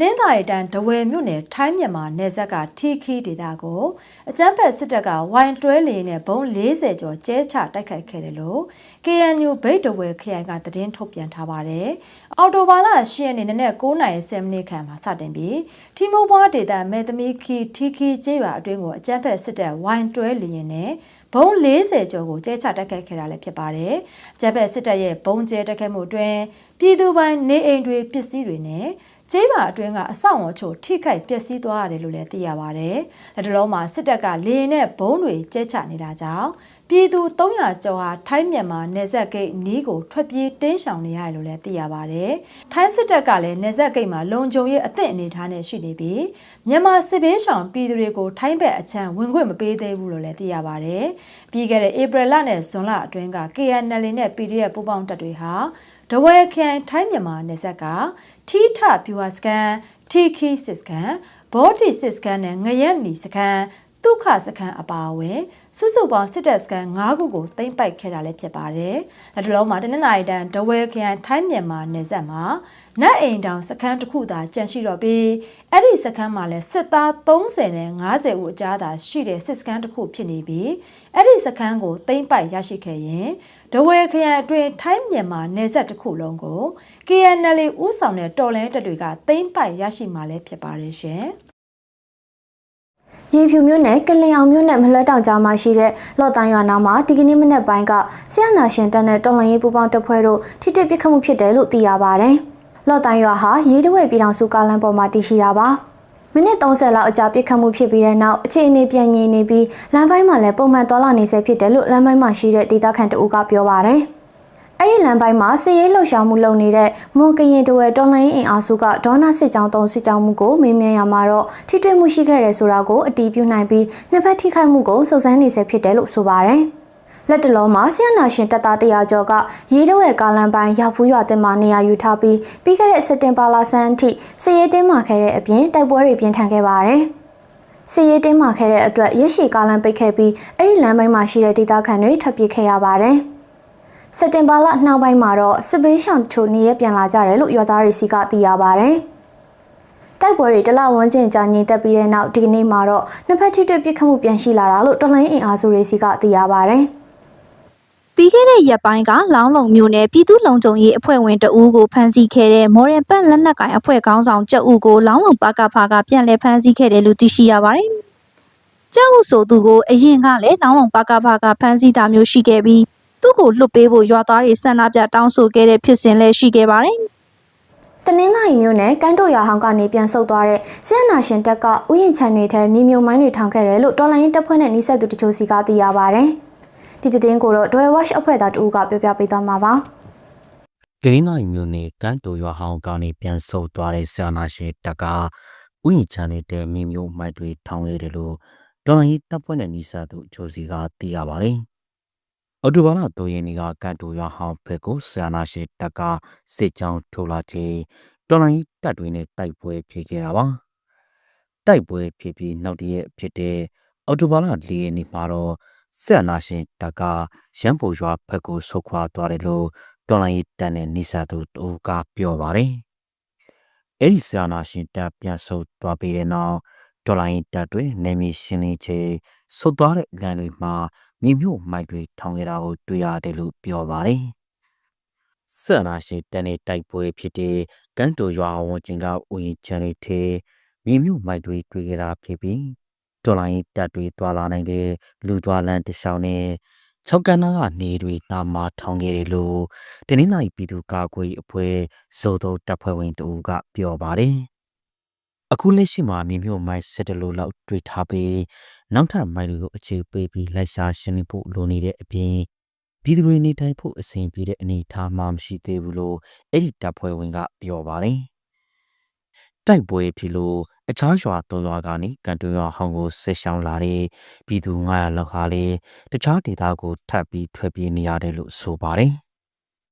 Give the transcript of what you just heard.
လင်းသာရီတန်ဒဝယ်မြို့နယ်ထိုင်းမြန်မာနယ်စပ်ကထီခီဒေသကိုအကြမ်းဖက်စစ်တပ်ကဝိုင်တွဲလီနဲ့ဘုံ40ကျော်ကျဲချတိုက်ခိုက်ခဲ့တယ်လို့ KNU ဗိတ်ဒဝယ်ခရိုင်ကသတင်းထုတ်ပြန်ထားပါတယ်။အော်တိုဘာလ10ရက်နေ့နနက်9:10မိနစ်ခန့်မှာစတင်ပြီးထီမိုးဘွားဒေသမဲသမီခီထီခီကျေးရွာအတွင်းကိုအကြမ်းဖက်စစ်တပ်ဝိုင်တွဲလီနဲ့ဘုံ40ကျော်ကိုကျဲချတိုက်ခိုက်ခဲ့တာလည်းဖြစ်ပါတယ်။ကျက်ဘက်စစ်တပ်ရဲ့ဘုံကျဲတိုက်ခိုက်မှုအတွင်းပြည်သူပိုင်းနေအိမ်တွေပစ္စည်းတွေနဲ့ ကျေးပါအတွင်းကအဆောက်အုံချို့ထိခိုက်ပျက်စီးသွားရတယ်လို့လည်းသိရပါဗျ။လက်တလုံးမှာစစ်တပ်ကလေရင်နဲ့ဘုံတွေကျဲချနေတာကြောင့်ပြည်သူ300ကျော်ဟာထိုင်းမြန်မာနယ်စပ်ဂိတ်နီးကိုထွက်ပြေးတင်းရှောင်နေရတယ်လို့လည်းသိရပါဗျ။ထိုင်းစစ်တပ်ကလည်းနယ်စပ်ဂိတ်မှာလုံခြုံရေးအသင့်အနေထားနဲ့ရှိနေပြီးမြန်မာစစ်ဘေးရှောင်ပြည်သူတွေကိုထိုင်းဘက်အချမ်းဝင်ခွင့်မပေးသေးဘူးလို့လည်းသိရပါဗျ။ပြီးခဲ့တဲ့ဧပြီလနဲ့ဇွန်လအတွင်းက KNL နဲ့ PDF ပူးပေါင်းတပ်တွေဟာဒဝဲခရိုင်ထိုင်းမြန်မာနယ်စပ်က ထီထပြူဟာစကန်ထီခီစစ်စကန်ဘော်ဒီစစ်စကန်နဲ့ငရက်နီစကန် ဒုက္ခစခန်းအပါအဝင်စုစုပေါင်းစစ်တပ်စခန်း၅ခုကိုသိမ်းပိုက်ခဲ့တာလည်းဖြစ်ပါတယ်။လက်တလုံးမှာတနင်္လာရီတန်ဒဝဲခရိုင်ထိုင်းမြန်မာနယ်စပ်မှာနတ်အိမ်တောင်စခန်းတစ်ခုသာကျန်ရှိတော့ပြီးအဲ့ဒီစခန်းမှာလည်းစစ်သား30နဲ့50ဦးအကြားသာရှိတဲ့စစ်စခန်းတစ်ခုဖြစ်နေပြီးအဲ့ဒီစခန်းကိုသိမ်းပိုက်ရရှိခဲ့ရင်ဒဝဲခရိုင်အတွင်းထိုင်းမြန်မာနယ်စပ်တစ်ခုလုံးကို KNL ဥဆောင်တဲ့တော်လိုင်းတပ်တွေကသိမ်းပိုက်ရရှိမှာလည်းဖြစ်ပါတယ်ရှင်။ ရေဖြူမြို့နယ်ကလင်အောင်မြို့နယ်မလွှတ်တောင်ကြားမှာရှိတဲ့လော့တန်ရွာနာမှာဒီကနေ့မနက်ပိုင်းကဆရာနာရှင်တပ်နဲ့တော်လှန်ရေးပူးပေါင်းတပ်ဖွဲ့တို့ထိတစ်ပစ်ခတ်မှုဖြစ်တယ်လို့သိရပါဗျ။လော့တန်ရွာဟာရေးတဝဲပြည်တော်စုကားလမ်းပေါ်မှာတည်ရှိတာပါ။မိနစ်30လောက်အကြာပြစ်ခတ်မှုဖြစ်ပြီးတဲ့နောက်အခြေအနေပြန်ငြိမ်နေပြီးလမ်းပိုင်းမှာလည်းပုံမှန်သွားလာနေဆဲဖြစ်တယ်လို့လမ်းပိုင်းမှာရှိတဲ့ဒေသခံတအူးကပြောပါရယ်။ အဲ့ဒီလမ်းပိုင်းမှာစစ်ရေးလှုပ်ရှားမှုလုပ်နေတဲ့မွန်ကရင်တဝဲတော်လိုင်းအင်အားစုကဒေါနာစစ်ကြောင်းတုံးစစ်ကြောင်းမှုကိုမေးမြန်းရမှာတော့ထိတွေ့မှုရှိခဲ့တယ်ဆိုတာကိုအတီးပြုနိုင်ပြီးနှစ်ဖက်ထိခိုက်မှုကိုစုံစမ်းနေဆဲဖြစ်တယ်လို့ဆိုပါတယ်။လက်တလုံးမှာဆီယနာရှင်တပ်သားတရာကျော်ကရေးတော့ရဲ့ကာလန်ပိုင်းရောက်ဖူးရွာတင်မှာနေရာယူထားပြီးပြီးခဲ့တဲ့စက်တင်ဘာလဆန်းအထိစစ်ရေးတင်းမာခဲ့တဲ့အပြင်တိုက်ပွဲတွေပြင်းထန်ခဲ့ပါတယ်။စစ်ရေးတင်းမာခဲ့တဲ့အတွက်ရရှိကာလန်ပိတ်ခဲ့ပြီးအဲ့ဒီလမ်းပိုင်းမှာရှိတဲ့ဒေသခံတွေထွက်ပြေးခဲ့ရပါတယ်။ စက်တင်ဘာလနှောင်းပိုင်းမှာတော့စစ်ဘေးရှောင်ချိုနေရပြန်လာကြတယ်လို့ရွာသားတွေစီကသိရပါဗျ။တိုက်ပွဲတွေတလဝန်းကျင်ကြာငြိမ်သက်ပြီးတဲ့နောက်ဒီကနေ့မှာတော့နှစ်ဖက်ထိတွေ့ပစ်ခတ်မှုပြန်ရှိလာတာလို့တော်လိုင်းအင်အားစုတွေစီကသိရပါဗျ။ပြီးခဲ့တဲ့ရက်ပိုင်းကလောင်းလုံမျိုးနဲ့ပြည်သူ့လုံခြုံရေးအဖွဲ့ဝင်တဦးကိုဖမ်းဆီးခဲ့တဲ့မော်ရန်ပန့်လက်နက်ကိုင်အဖွဲ့ခေါင်းဆောင်ကြက်ဦးကိုလောင်းလုံပါကဖာကပြန်လည်ဖမ်းဆီးခဲ့တယ်လို့သိရှိရပါတယ်။ကြက်ဦးဆိုသူကိုအရင်ကလည်းလောင်းလုံပါကဖာကဖမ်းဆီးတာမျိုးရှိခဲ့ပြီး သူ့ကိုလွတ်ပေးဖို့ရွာသားတွေဆန္ဒပြတောင်းဆိုခဲ့တဲ့ဖြစ်စဉ်လည်းရှိခဲ့ပါတယ်။တနင်္လာရီမြို့နယ်ကန်တိုရွာဟောင်းကနေပြန်ဆုတ်သွားတဲ့ဆီယနာရှင်တပ်ကဥယျာဉ်ချန်တွေထဲမြေမြုံမိုင်းတွေထောင်ခဲ့တယ်လို့တော်လိုင်းတပ်ဖွဲ့နဲ့နှိစက်သူတချို့စီကသိရပါဗျ။ဒီသတင်းကိုတော့ Dwell Watch အဖွဲ့သားတူကပြောပြပေးသွားမှာပါ။ကရင်နိုင်မြို့နယ်ကန်တိုရွာဟောင်းကနေပြန်ဆုတ်သွားတဲ့ဆီယနာရှင်တပ်ကဥယျာဉ်ချန်တွေထဲမြေမြုံမိုင်းတွေထောင်ခဲ့တယ်လို့တော်လိုင်းတပ်ဖွဲ့နဲ့နှိစက်သူတချို့စီကသိရပါတယ်။ အော်တိုဘာလ3ရက်နေ့ကကန်တိုရွာဟောင်းဘက်ကိုဆရာနာရှိတပ်ကစစ်ကြောင်းထိုးလာချိန်တော်လိုင်းတပ်တွေနဲ့တိုက်ပွဲဖြစ်ခဲ့တာပါတိုက်ပွဲဖြစ်ပြီးနောက်တရက်ဖြစ်တဲ့အော်တိုဘာလ4ရက်နေ့မှာတော့ဆရာနာရှင်တပ်ကရန်ပုံရွာဘက်ကိုဆုတ်ခွာသွားတယ်လို့တော်လိုင်းတပ်နဲ့နေစာသူတို့ကပြောပါတယ်အဲ့ဒီဆရာနာရှင်တပ်ပြန်ဆုတ်သွားပြီးတဲ့နောက် ဒေါ်လာရင်းတပ်တွေနေမီရှင်းလင်းချေဆုတ်သွားတဲ့လမ်းတွေမှာမြေမြို့မိုက်တွေထောင်ခဲ့တာကိုတွေ့ရတယ်လို့ပြောပါတယ်။ဆန္ဒရှိတန်နေတိုက်ပွဲဖြစ်တဲ့ကန်တိုရွာဝန်ကျင်ကဦးရင်ချန်တွေထဲမြေမြို့မိုက်တွေတွေ့ခဲ့တာဖြစ်ပြီးဒေါ်လာရင်းတပ်တွေသွာလာနိုင်တဲ့လူသွားလမ်းတစ်လျှောက်နဲ့၆ကန်းနာကနေတွေတာမာထောင်ခဲ့တယ်လို့တနင်္လာရီပြည်သူ့ကာကွယ်ရေးအဖွဲ့ဇိုတိုတပ်ဖွဲ့ဝင်တူကပြောပါတယ်။ အခုလက်ရှိမှာမြေမြို့မိုက်၁၁လို့လောက်တွေ့ထားပြီးနောက်ထပ်မိုက်တွေကိုအခြေပေးပြီးလိုက်ရှာရှင်းလင်းဖို့လိုနေတဲ့အပြင်ပြည်သူတွေနေထိုင်ဖို့အဆင်ပြေတဲ့အနေအထားမှမရှိသေးဘူးလို့အဲ့ဒီတပ်ဖွဲ့ဝင်ကပြောပါတယ်။တိုက်ပွဲဖြစ်လို့အခြားရွာသုံးရွာကနေကန်တွန်းရွာဟောင်းကိုဆက်ရှောင်းလာတဲ့ပြည်သူ900လောက်ဟာလေတခြားဒေသကိုထပ်ပြီးထွက်ပြေးနေရတယ်လို့ဆိုပါတယ်။